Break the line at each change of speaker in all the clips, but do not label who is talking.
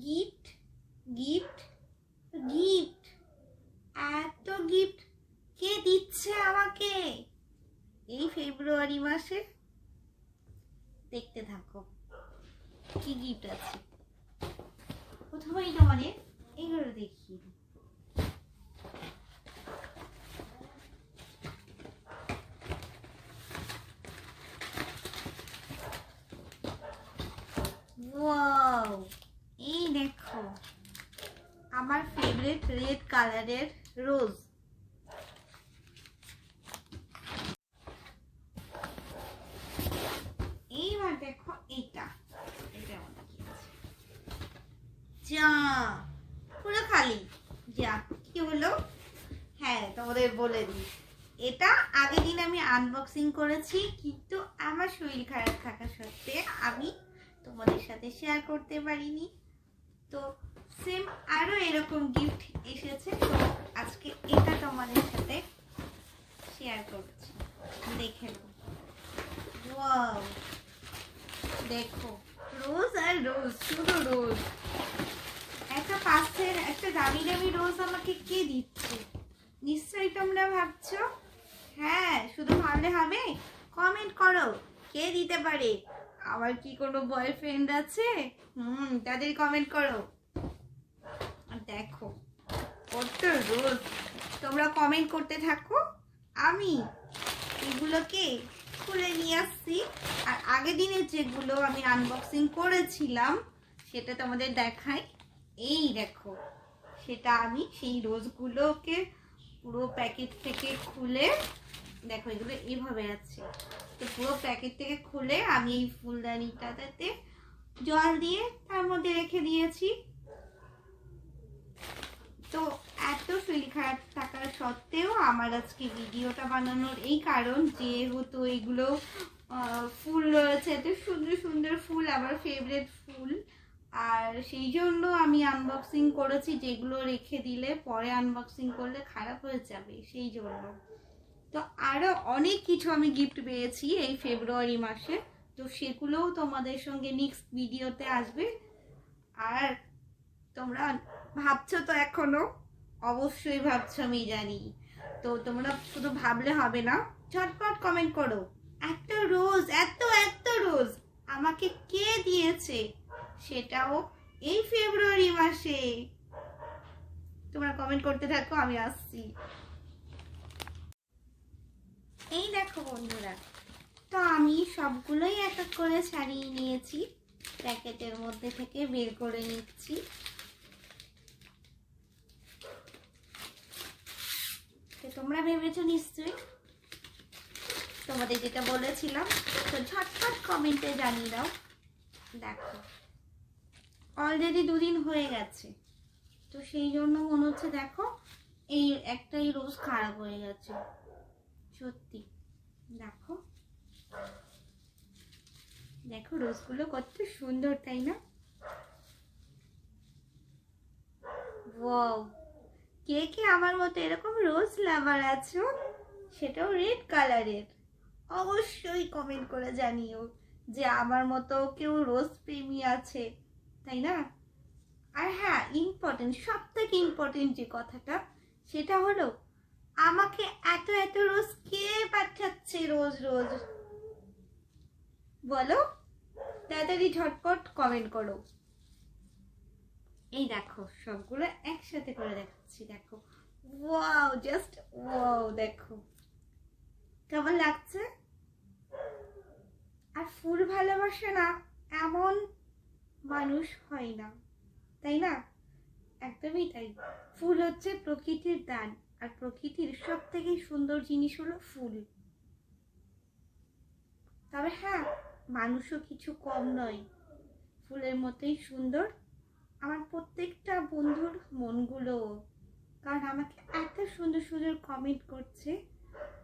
Gift gift gift. এত gift কে দিচ্ছে আমাকে? এই ফেব্রুয়ারি মাসে? দেখতে থাকো। কি গিফট আছে? প্রথমেই তোমাদের এগুলো দেখিয়ে দিই। ওয়াও এই দেখো আমার ফেভারিট রেড কালারের রোজ এইবার দেখো এইটা এটা যা, পুরো খালি। যা, কি হলো? হ্যাঁ তোমাদের বলে দিই। এটা আগের দিন আমি আনবক্সিং করেছি, কিন্তু আমার শরীর খারাপ থাকা সত্ত্বে আমি তোমাদের সাথে শেয়ার করতে পারিনি। তো সেম আরও এরকম গিফট এসেছে, তো আজকে এটা তোমাদের সাথে শেয়ার করছি। দেখে দেখো রোজ আর রোজ শুধু রোজ একটা পাশের, একটা দামি দামি রোজ আমাকে কে দিচ্ছে? নিশ্চয়ই তোমরা ভাবছ? হ্যাঁ শুধু ভাবলে হবে? কমেন্ট করো, কে দিতে পারে? আমার কি কোনো বয়ফ্রেন্ড আছে? হুম, তাদের কমেন্ট করো। আর দেখো, কত রোজ তোমরা কমেন্ট করতে থাকো। আমি এগুলোকে খুলে নিয়ে আসছি। আর আগের দিনের যেগুলো আমি আনবক্সিং করেছিলাম, সেটা তোমাদের দেখাই। এই দেখো, সেটা আমি সেই রোজগুলোকে পুরো প্যাকেট থেকে খুলে, দেখো এগুলো এইভাবে আছে। তো পুরো প্যাকেট থেকে খুলে আমি এই ফুলদানিটাতে জল দিয়ে তার মধ্যে রেখে দিয়েছি। তো এত শরীর খারাপ থাকার সত্ত্বেও আমার আজকে ভিডিওটা বানানোর এই কারণ যেহেতু আহ, ফুল রয়েছে এত সুন্দর সুন্দর ফুল আমার ফেভারিট ফুল। আর সেই জন্য আমি আনবক্সিং করেছি যেগুলো রেখে দিলে পরে আনবক্সিং করলে খারাপ হয়ে যাবে সেই জন্য। তো আরও অনেক কিছু আমি গিফট পেয়েছি এই ফেব্রুয়ারি মাসে তো সেগুলোও তোমাদের সঙ্গে নেক্সট ভিডিওতে আসবে। আর তোমরা ভাবছ তো এখনও? অবশ্যই ভাবছ, আমি জানি। তো তোমরা শুধু ভাবলে হবে না, ঝটপট কমেন্ট করো। এত রোজ এত এত রোজ আমাকে কে দিয়েছে? সেটাও এই ফেব্রুয়ারি মাসে। তোমরা কমেন্ট করতে থাকো, আমি আসছি। এই দেখো বন্ধুরা, তো আমি সবগুলোই এক এক করে ছাড়িয়ে নিয়েছি। প্যাকেটের মধ্যে থেকে বের করে নিচ্ছি। তোমরা ভেবেছো নিশ্চয়ই। তোমাদের যেটা বলেছিলাম, তো ঝটপট কমেন্টে জানিয়ে দাও। দেখো অলরেডি দুদিন হয়ে গেছে। তো সেই জন্য মনে হচ্ছে দেখো, এই একটাই রোজ খারাপ হয়ে গেছে। সত্যি। দেখো। দেখো রোজগুলো কত সুন্দর, তাই না? কে কে আমার মতো এরকম রোজ লাভার আছো? সেটাও রেড কালারের অবশ্যই কমেন্ট করে জানিও যে আমার মতো কেউ রোজ প্রেমী আছে, তাই না? আর হ্যাঁ ইম্পর্টেন্ট সব থেকে ইম্পর্টেন্ট যে কথাটা, সেটা হলো আমাকে এত এত রোজ কে পাঠাচ্ছে রোজ রোজ? বলো, তাড়াতাড়ি ঝটপট কমেন্ট করো। এই দেখো, সবগুলো একসাথে করে দেখাচ্ছি, দেখো। ওয়াও জাস্ট ওয়াও দেখো। কেমন লাগছে? আর ফুল ভালোবাসে না, এমন মানুষ হয় না, তাই না? একদমই তাই। ফুল হচ্ছে প্রকৃতির দান, আর প্রকৃতির সব থেকে সুন্দর জিনিস হলো ফুল। তবে হ্যাঁ মানুষও কিছু কম নয়। ফুলের মতোই সুন্দর আমার প্রত্যেকটা বন্ধুর মনগুলো, কারণ আমাকে এত সুন্দর সুন্দর কমেন্ট করছে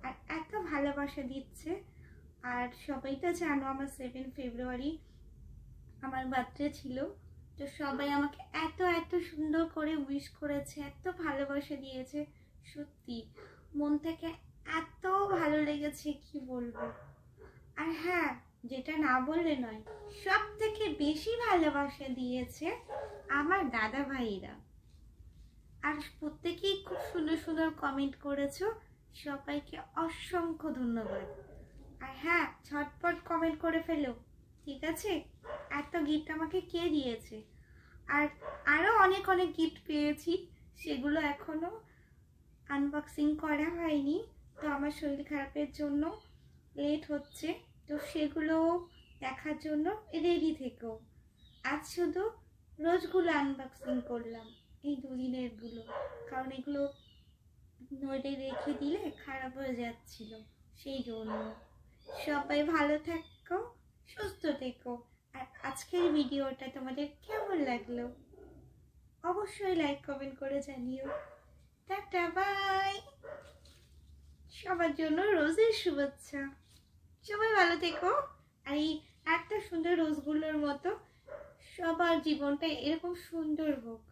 আর এত ভালোবাসা দিচ্ছে। আর সবাই তো জানো আমার সেভেন ফেব্রুয়ারি আমার বার্থডে ছিল, তো সবাই আমাকে এত এত সুন্দর করে উইশ করেছে, এত ভালোবাসা দিয়েছে। সত্যি মন থেকে এত ভালো লেগেছে, কি বলব? আর হ্যাঁ যেটা না বললে নয় সব থেকে বেশি ভালোবাসা দিয়েছে আমার দাদা ভাইরা আর প্রত্যেকেই খুব সুন্দর সুন্দর কমেন্ট করেছ, সবাইকে অসংখ্য ধন্যবাদ। আর হ্যাঁ ছটপট কমেন্ট করে ফেলো, ঠিক আছে? এত গিফট আমাকে কে দিয়েছে? আর আরও অনেক অনেক গিফট পেয়েছি, সেগুলো এখনও আনবক্সিং করা হয়নি, তো আমার শরীর খারাপের জন্য লেট হচ্ছে। তো সেগুলো দেখার জন্য রেডি থেকো। আজ শুধু রোজগুলো আনবক্সিং করলাম, এই দুদিনেরগুলো। কারণ এগুলো নইলে রেখে দিলে খারাপ হয়ে যাচ্ছিল, সেই জন্য। সবাই ভালো থাকো, সুস্থ থেকো। আর আজকের ভিডিওটা তোমাদের কেমন লাগল? অবশ্যই লাইক কমেন্ট করে জানিও। টাটা বাই সবার জন্য রোজের শুভেচ্ছা। সবাই ভালো থেকো। আর এই একটা সুন্দর রোজগুলোর মতো সবার জীবনটা এরকম সুন্দর হোক।